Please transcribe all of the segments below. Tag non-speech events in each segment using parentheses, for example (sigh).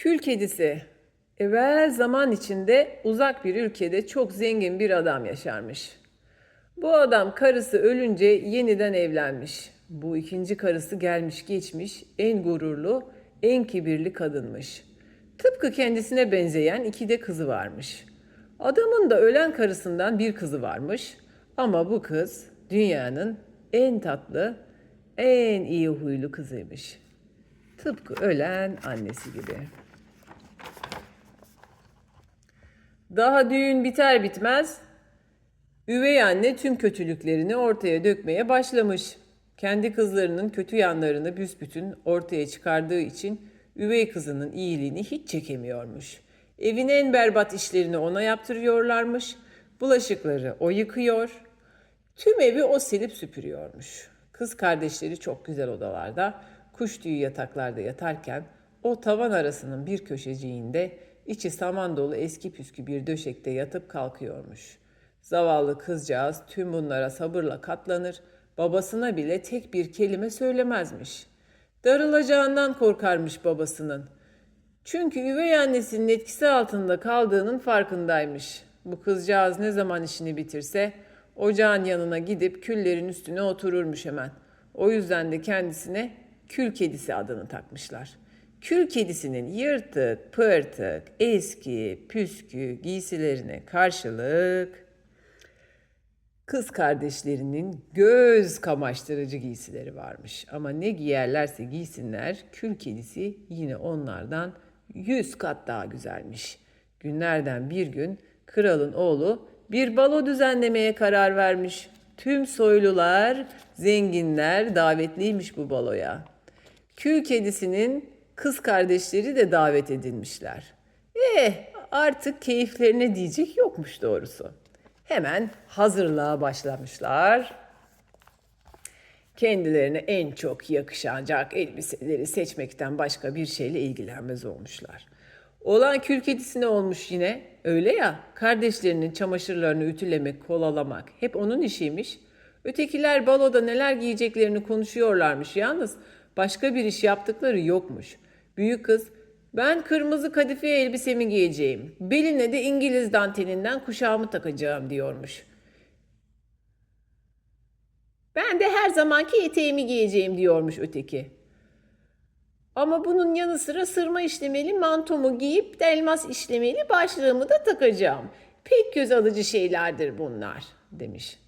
Kül kedisi. Evvel zaman içinde uzak bir ülkede çok zengin bir adam yaşarmış. Bu adam karısı ölünce yeniden evlenmiş. Bu ikinci karısı gelmiş geçmiş en gururlu, en kibirli kadınmış. Tıpkı kendisine benzeyen iki de kızı varmış. Adamın da ölen karısından bir kızı varmış. Ama bu kız dünyanın en tatlı, en iyi huylu kızıymış. Tıpkı ölen annesi gibi. Daha düğün biter bitmez üvey anne tüm kötülüklerini ortaya dökmeye başlamış. Kendi kızlarının kötü yanlarını büsbütün ortaya çıkardığı için üvey kızının iyiliğini hiç çekemiyormuş. Evin en berbat işlerini ona yaptırıyorlarmış. Bulaşıkları o yıkıyor. Tüm evi o silip süpürüyormuş. Kız kardeşleri çok güzel odalarda, kuş tüyü yataklarda yatarken o tavan arasının bir köşeciğinde içi saman dolu eski püskü bir döşekte yatıp kalkıyormuş. Zavallı kızcağız tüm bunlara sabırla katlanır, babasına bile tek bir kelime söylemezmiş. Darılacağından korkarmış babasının. Çünkü üvey annesinin etkisi altında kaldığının farkındaymış. Bu kızcağız ne zaman işini bitirse ocağın yanına gidip küllerin üstüne otururmuş hemen. O yüzden de kendisine kül kedisi adını takmışlar. Kül kedisinin yırtık, pırtık, eski, püskü giysilerine karşılık kız kardeşlerinin göz kamaştırıcı giysileri varmış. Ama ne giyerlerse giysinler kül kedisi yine onlardan yüz kat daha güzelmiş. Günlerden bir gün kralın oğlu bir balo düzenlemeye karar vermiş. Tüm soylular, zenginler davetliymiş bu baloya. Kül kedisinin kız kardeşleri de davet edilmişler. Eh artık keyiflerine diyecek yokmuş doğrusu. Hemen hazırlığa başlamışlar. Kendilerine en çok yakışacak elbiseleri seçmekten başka bir şeyle ilgilenmez olmuşlar. Olan kül kedisi olmuş yine? Öyle ya, kardeşlerinin çamaşırlarını ütülemek, kolalamak hep onun işiymiş. Ötekiler baloda neler giyeceklerini konuşuyorlarmış yalnız başka bir iş yaptıkları yokmuş. Büyük kız, ben kırmızı kadife elbisemi giyeceğim, beline de İngiliz dantelinden kuşağımı takacağım diyormuş. Ben de her zamanki eteğimi giyeceğim diyormuş öteki. Ama bunun yanı sıra sırma işlemeli mantomu giyip de elmas işlemeli başlığımı da takacağım. Pek göz alıcı şeylerdir bunlar demiş.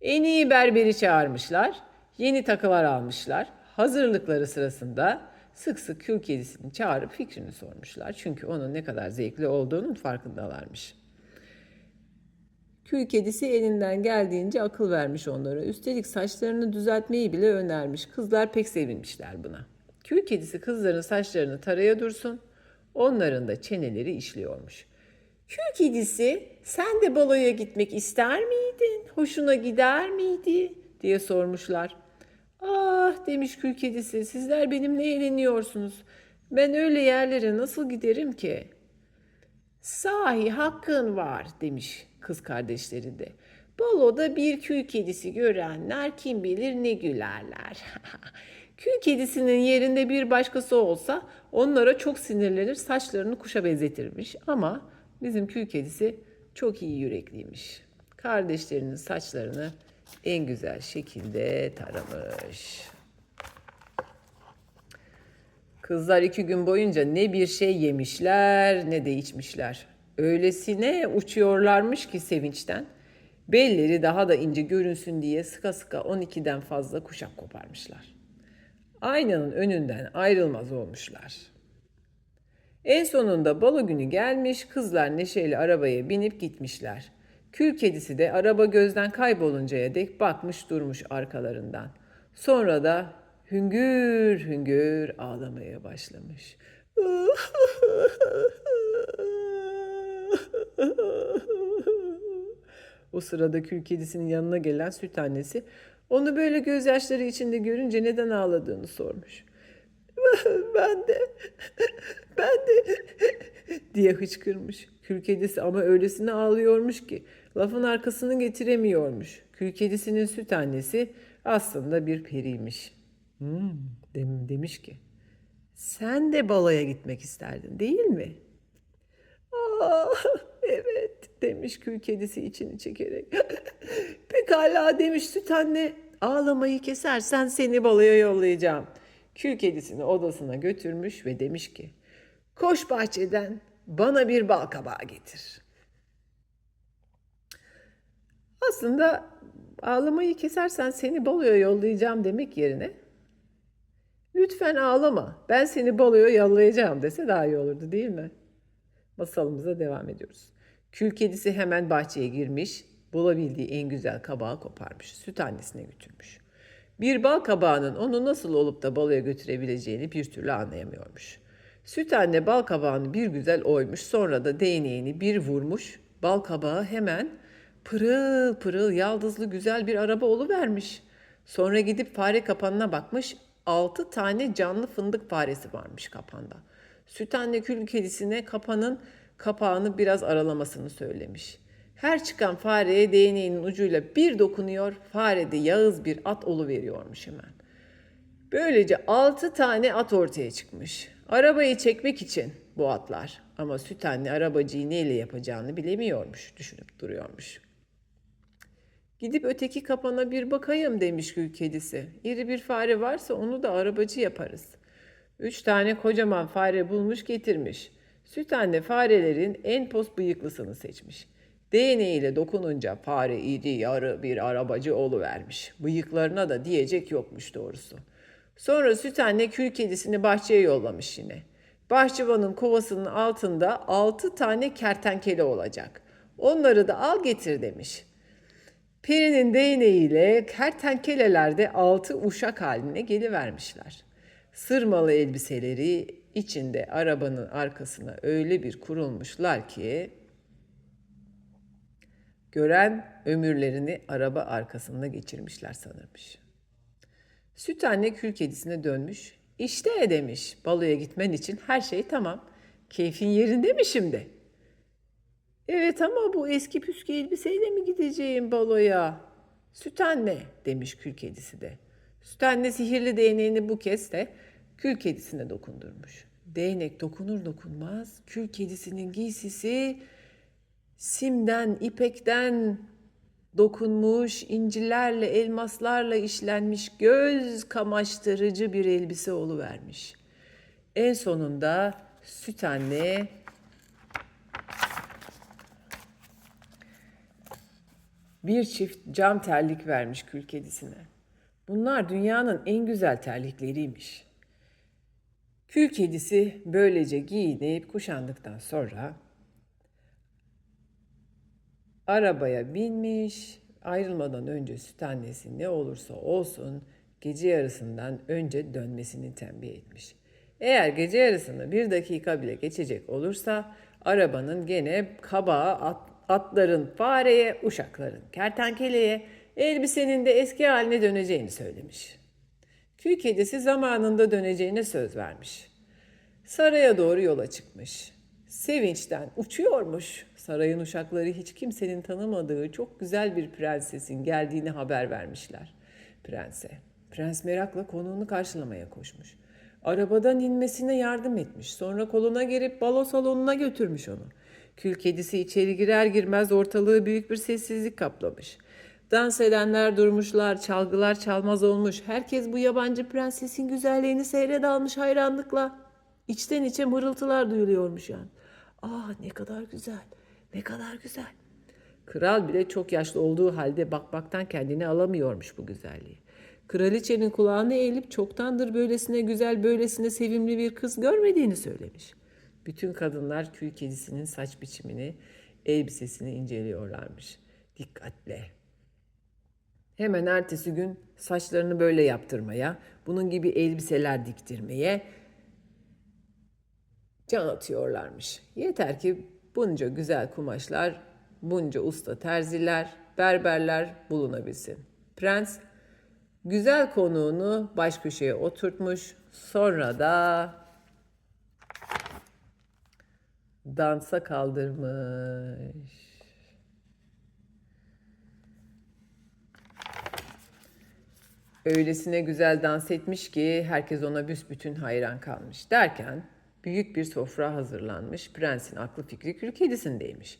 En iyi berberi çağırmışlar, yeni takılar almışlar. Hazırlıkları sırasında sık sık kül kedisini çağırıp fikrini sormuşlar. Çünkü onun ne kadar zevkli olduğunun farkındalarmış. Kül kedisi elinden geldiğince akıl vermiş onlara. Üstelik saçlarını düzeltmeyi bile önermiş. Kızlar pek sevinmişler buna. Kül kedisi kızların saçlarını taraya dursun. Onların da çeneleri işliyormuş. Kül kedisi sen de baloya gitmek ister miydin? Hoşuna gider miydi? diye sormuşlar. Ah demiş kül kedisi sizler benimle eğleniyorsunuz. Ben öyle yerlere nasıl giderim ki? Sahi hakkın var demiş kız kardeşleri de. Baloda bir kül kedisi görenler kim bilir ne gülerler. (laughs) kül kedisinin yerinde bir başkası olsa onlara çok sinirlenir saçlarını kuşa benzetirmiş. Ama bizim kül kedisi çok iyi yürekliymiş. Kardeşlerinin saçlarını en güzel şekilde taramış. Kızlar iki gün boyunca ne bir şey yemişler ne de içmişler. Öylesine uçuyorlarmış ki sevinçten. Belleri daha da ince görünsün diye sıka sıka 12'den fazla kuşak koparmışlar. Aynanın önünden ayrılmaz olmuşlar. En sonunda balo günü gelmiş, kızlar neşeyle arabaya binip gitmişler. Kül kedisi de araba gözden kayboluncaya dek bakmış durmuş arkalarından. Sonra da hüngür hüngür ağlamaya başlamış. O sırada kül kedisinin yanına gelen süt annesi onu böyle gözyaşları içinde görünce neden ağladığını sormuş. Ben de, ben de diye hıçkırmış. Kül kedisi ama öylesine ağlıyormuş ki lafın arkasını getiremiyormuş. Kül kedisinin süt annesi aslında bir periymiş. Hmm, dem- demiş ki Sen de baloya gitmek isterdin değil mi? Aa, evet demiş kül kedisi içini çekerek. (laughs) Pekala demiş süt anne. Ağlamayı kesersen seni baloya yollayacağım. Kül kedisini odasına götürmüş ve demiş ki koş bahçeden bana bir bal kabağı getir. Aslında ağlamayı kesersen seni baloya yollayacağım demek yerine lütfen ağlama ben seni baloya yollayacağım dese daha iyi olurdu değil mi? Masalımıza devam ediyoruz. Kül kedisi hemen bahçeye girmiş, bulabildiği en güzel kabağı koparmış, süt annesine götürmüş. Bir bal kabağının onu nasıl olup da baloya götürebileceğini bir türlü anlayamıyormuş. Süt anne bal kabağını bir güzel oymuş, sonra da değneğini bir vurmuş, bal kabağı hemen pırıl pırıl yaldızlı güzel bir araba vermiş. Sonra gidip fare kapanına bakmış, altı tane canlı fındık faresi varmış kapanda. Süt anne kül kedisine kapanın kapağını biraz aralamasını söylemiş. Her çıkan fareye değneğinin ucuyla bir dokunuyor, farede yağız bir at veriyormuş hemen. Böylece altı tane at ortaya çıkmış. Arabayı çekmek için bu atlar. Ama süt anne arabacıyı neyle yapacağını bilemiyormuş, düşünüp duruyormuş. Gidip öteki kapana bir bakayım demiş gül kedisi. İri bir fare varsa onu da arabacı yaparız. Üç tane kocaman fare bulmuş getirmiş. Süt anne farelerin en pos bıyıklısını seçmiş. Değneğiyle dokununca fare iri yarı bir arabacı vermiş. Bıyıklarına da diyecek yokmuş doğrusu. Sonra süt anne kül kedisini bahçeye yollamış yine. Bahçıvanın kovasının altında altı tane kertenkele olacak. Onları da al getir demiş. Perinin değneğiyle kertenkeleler de altı uşak haline gelivermişler. Sırmalı elbiseleri içinde arabanın arkasına öyle bir kurulmuşlar ki gören ömürlerini araba arkasında geçirmişler sanırmış. Süt anne kül kedisine dönmüş. İşte demiş baloya gitmen için her şey tamam. Keyfin yerinde mi şimdi? Evet ama bu eski püskü elbiseyle mi gideceğim baloya? Süt demiş kül kedisi de. Süt sihirli değneğini bu kez de kül kedisine dokundurmuş. Değnek dokunur dokunmaz kül kedisinin giysisi simden, ipekten dokunmuş, incilerle, elmaslarla işlenmiş göz kamaştırıcı bir elbise vermiş. En sonunda süt anne bir çift cam terlik vermiş kül kedisine. Bunlar dünyanın en güzel terlikleriymiş. Kül kedisi böylece giyinip kuşandıktan sonra arabaya binmiş, ayrılmadan önce süt annesi ne olursa olsun gece yarısından önce dönmesini tembih etmiş. Eğer gece yarısını bir dakika bile geçecek olursa arabanın gene kabağı at, atların fareye, uşakların kertenkeleye, elbisenin de eski haline döneceğini söylemiş. Kül kedisi zamanında döneceğine söz vermiş. Saraya doğru yola çıkmış. Sevinçten uçuyormuş. Sarayın uşakları hiç kimsenin tanımadığı çok güzel bir prensesin geldiğini haber vermişler prense. Prens merakla konuğunu karşılamaya koşmuş. Arabadan inmesine yardım etmiş. Sonra koluna girip balo salonuna götürmüş onu. Kül kedisi içeri girer girmez ortalığı büyük bir sessizlik kaplamış. Dans edenler durmuşlar, çalgılar çalmaz olmuş. Herkes bu yabancı prensesin güzelliğini seyre dalmış hayranlıkla. İçten içe mırıltılar duyuluyormuş yani. Ah ne kadar güzel, ne kadar güzel. Kral bile çok yaşlı olduğu halde bakmaktan kendini alamıyormuş bu güzelliği. Kraliçenin kulağını eğilip çoktandır böylesine güzel, böylesine sevimli bir kız görmediğini söylemiş. Bütün kadınlar kül kedisinin saç biçimini, elbisesini inceliyorlarmış. Dikkatle. Hemen ertesi gün saçlarını böyle yaptırmaya, bunun gibi elbiseler diktirmeye can atıyorlarmış. Yeter ki bunca güzel kumaşlar, bunca usta terziler, berberler bulunabilsin. Prens güzel konuğunu baş köşeye oturtmuş. Sonra da dansa kaldırmış. Öylesine güzel dans etmiş ki herkes ona büsbütün hayran kalmış. Derken büyük bir sofra hazırlanmış. Prensin aklı fikri kül kedisindeymiş.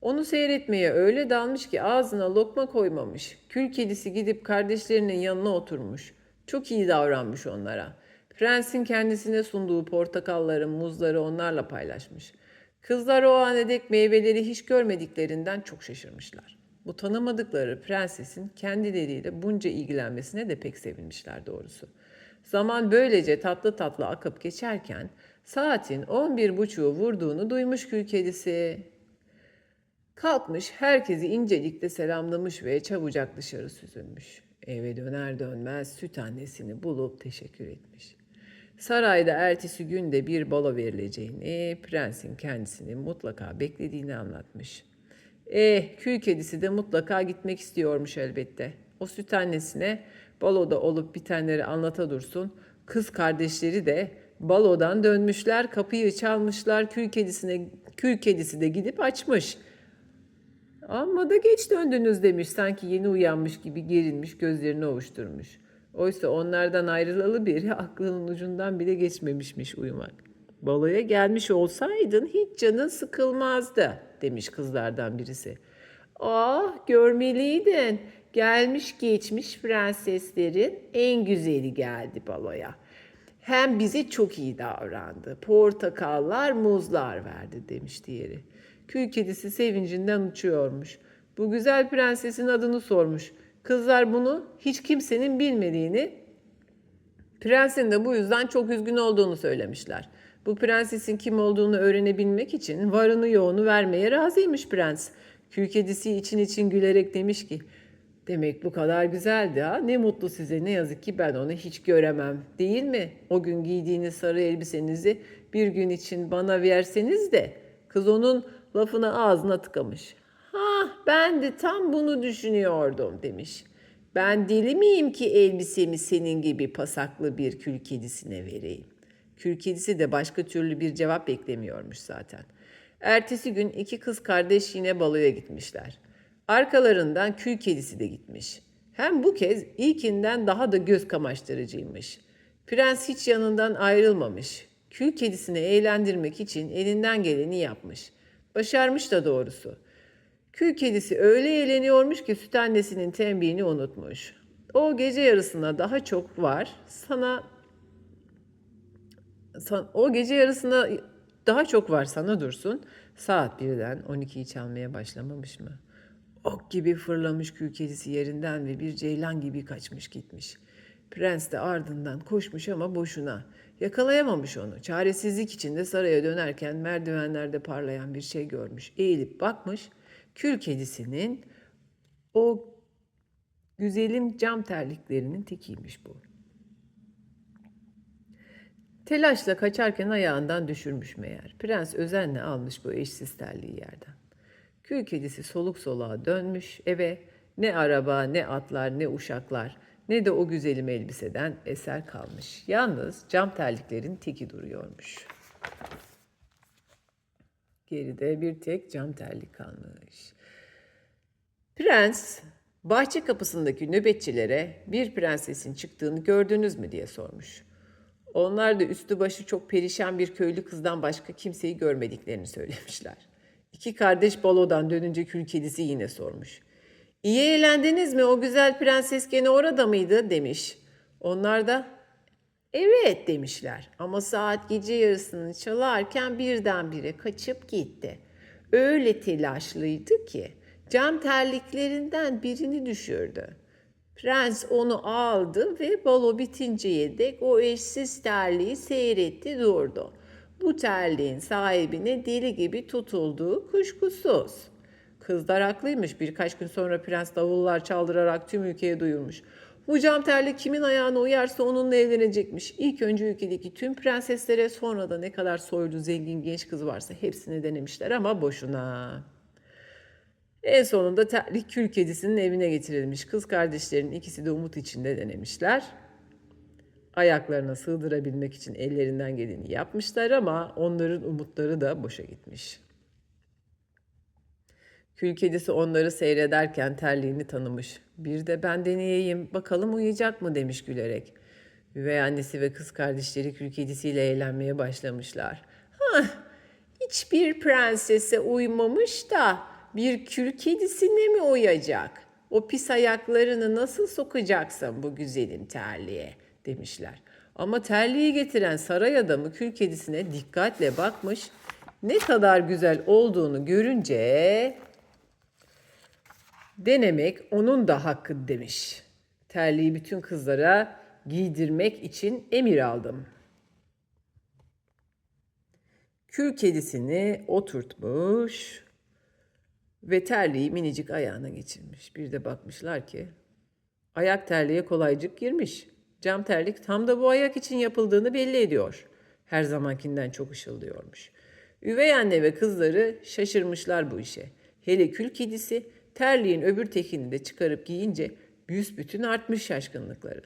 Onu seyretmeye öyle dalmış ki ağzına lokma koymamış. Kül kedisi gidip kardeşlerinin yanına oturmuş. Çok iyi davranmış onlara. Prensin kendisine sunduğu portakalları, muzları onlarla paylaşmış. Kızlar o ana dek meyveleri hiç görmediklerinden çok şaşırmışlar. Bu tanımadıkları prensesin kendileriyle bunca ilgilenmesine de pek sevinmişler doğrusu. Zaman böylece tatlı tatlı akıp geçerken saatin on bir buçuğu vurduğunu duymuş kül kedisi. Kalkmış herkesi incelikle selamlamış ve çabucak dışarı süzülmüş. Eve döner dönmez süt annesini bulup teşekkür etmiş. Sarayda ertesi günde bir balo verileceğini, prensin kendisini mutlaka beklediğini anlatmış. Eh, kül kedisi de mutlaka gitmek istiyormuş elbette. O süt annesine baloda olup bitenleri anlata dursun. Kız kardeşleri de balodan dönmüşler, kapıyı çalmışlar. Kül kedisine kül kedisi de gidip açmış. Amma da geç döndünüz demiş. Sanki yeni uyanmış gibi gerinmiş, gözlerini ovuşturmuş. Oysa onlardan ayrılalı beri (laughs) aklının ucundan bile geçmemişmiş uyumak. Baloya gelmiş olsaydın hiç canın sıkılmazdı demiş kızlardan birisi. Ah görmeliydin. Gelmiş geçmiş prenseslerin en güzeli geldi baloya. Hem bize çok iyi davrandı. Portakallar, muzlar verdi demiş diğeri. Kül kedisi sevincinden uçuyormuş. Bu güzel prensesin adını sormuş. Kızlar bunu hiç kimsenin bilmediğini, prensin de bu yüzden çok üzgün olduğunu söylemişler. Bu prensesin kim olduğunu öğrenebilmek için varını yoğunu vermeye razıymış prens. Kül kedisi için için gülerek demiş ki, Demek bu kadar güzeldi ha. Ne mutlu size. Ne yazık ki ben onu hiç göremem. Değil mi? O gün giydiğiniz sarı elbisenizi bir gün için bana verseniz de kız onun lafını ağzına tıkamış. Ben de tam bunu düşünüyordum demiş. Ben deli miyim ki elbisemi senin gibi pasaklı bir kül kedisine vereyim? Kül kedisi de başka türlü bir cevap beklemiyormuş zaten. Ertesi gün iki kız kardeş yine baloya gitmişler. Arkalarından kül kedisi de gitmiş. Hem bu kez ilkinden daha da göz kamaştırıcıymış. Prens hiç yanından ayrılmamış. Kül kedisini eğlendirmek için elinden geleni yapmış. Başarmış da doğrusu. Kül kedisi öyle eğleniyormuş ki süt annesinin tembihini unutmuş. O gece yarısına daha çok var. Sana san- o gece yarısına daha çok var sana dursun. Saat birden 12'yi çalmaya başlamamış mı? Ok gibi fırlamış kül kedisi yerinden ve bir ceylan gibi kaçmış gitmiş. Prens de ardından koşmuş ama boşuna. Yakalayamamış onu. Çaresizlik içinde saraya dönerken merdivenlerde parlayan bir şey görmüş. Eğilip bakmış. Kül kedisinin o güzelim cam terliklerinin tekiymiş bu. Telaşla kaçarken ayağından düşürmüş meğer. Prens özenle almış bu eşsiz terliği yerden. Kül kedisi soluk soluğa dönmüş eve ne araba, ne atlar, ne uşaklar, ne de o güzelim elbiseden eser kalmış. Yalnız cam terliklerin teki duruyormuş. Geride bir tek cam terlik kalmış. Prens bahçe kapısındaki nöbetçilere bir prensesin çıktığını gördünüz mü diye sormuş. Onlar da üstü başı çok perişan bir köylü kızdan başka kimseyi görmediklerini söylemişler. İki kardeş balodan dönünce kül yine sormuş. İyi eğlendiniz mi? O güzel prenses gene orada mıydı? demiş. Onlar da evet demişler. Ama saat gece yarısını çalarken birdenbire kaçıp gitti. Öyle telaşlıydı ki cam terliklerinden birini düşürdü. Prens onu aldı ve balo bitinceye dek o eşsiz terliği seyretti durdu. Bu terliğin sahibine deli gibi tutulduğu kuşkusuz. Kızlar haklıymış. Birkaç gün sonra prens davullar çaldırarak tüm ülkeye duyurmuş. Bu cam terlik kimin ayağına uyarsa onunla evlenecekmiş. İlk önce ülkedeki tüm prenseslere sonra da ne kadar soylu zengin genç kız varsa hepsini denemişler ama boşuna. En sonunda terlik kül kedisinin evine getirilmiş. Kız kardeşlerin ikisi de umut içinde denemişler. Ayaklarına sığdırabilmek için ellerinden geleni yapmışlar ama onların umutları da boşa gitmiş. Kül kedisi onları seyrederken terliğini tanımış. Bir de ben deneyeyim bakalım uyuyacak mı demiş gülerek. Üvey annesi ve kız kardeşleri kül kedisiyle eğlenmeye başlamışlar. Hah, hiçbir prensese uymamış da bir kül kedisine mi uyacak? O pis ayaklarını nasıl sokacaksın bu güzelim terliğe demişler. Ama terliği getiren saray adamı kül kedisine dikkatle bakmış. Ne kadar güzel olduğunu görünce denemek onun da hakkı demiş. Terliği bütün kızlara giydirmek için emir aldım. Kül kedisini oturtmuş ve terliği minicik ayağına geçirmiş. Bir de bakmışlar ki ayak terliğe kolaycık girmiş. Cam terlik tam da bu ayak için yapıldığını belli ediyor. Her zamankinden çok ışıldıyormuş. Üvey anne ve kızları şaşırmışlar bu işe. Hele kül kedisi terliğin öbür tekini de çıkarıp giyince büsbütün artmış şaşkınlıkları.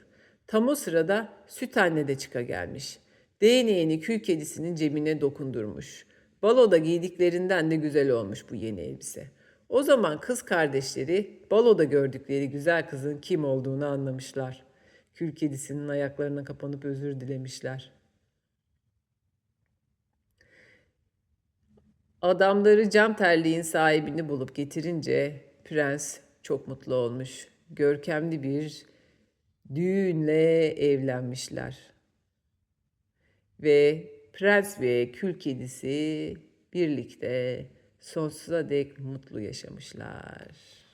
Tam o sırada süt anne de çıka gelmiş. Değneğini kül kedisinin cebine dokundurmuş. Baloda giydiklerinden de güzel olmuş bu yeni elbise. O zaman kız kardeşleri baloda gördükleri güzel kızın kim olduğunu anlamışlar. Kül kedisinin ayaklarına kapanıp özür dilemişler. Adamları cam terliğin sahibini bulup getirince prens çok mutlu olmuş. Görkemli bir düğünle evlenmişler. Ve prens ve kül kedisi birlikte sonsuza dek mutlu yaşamışlar.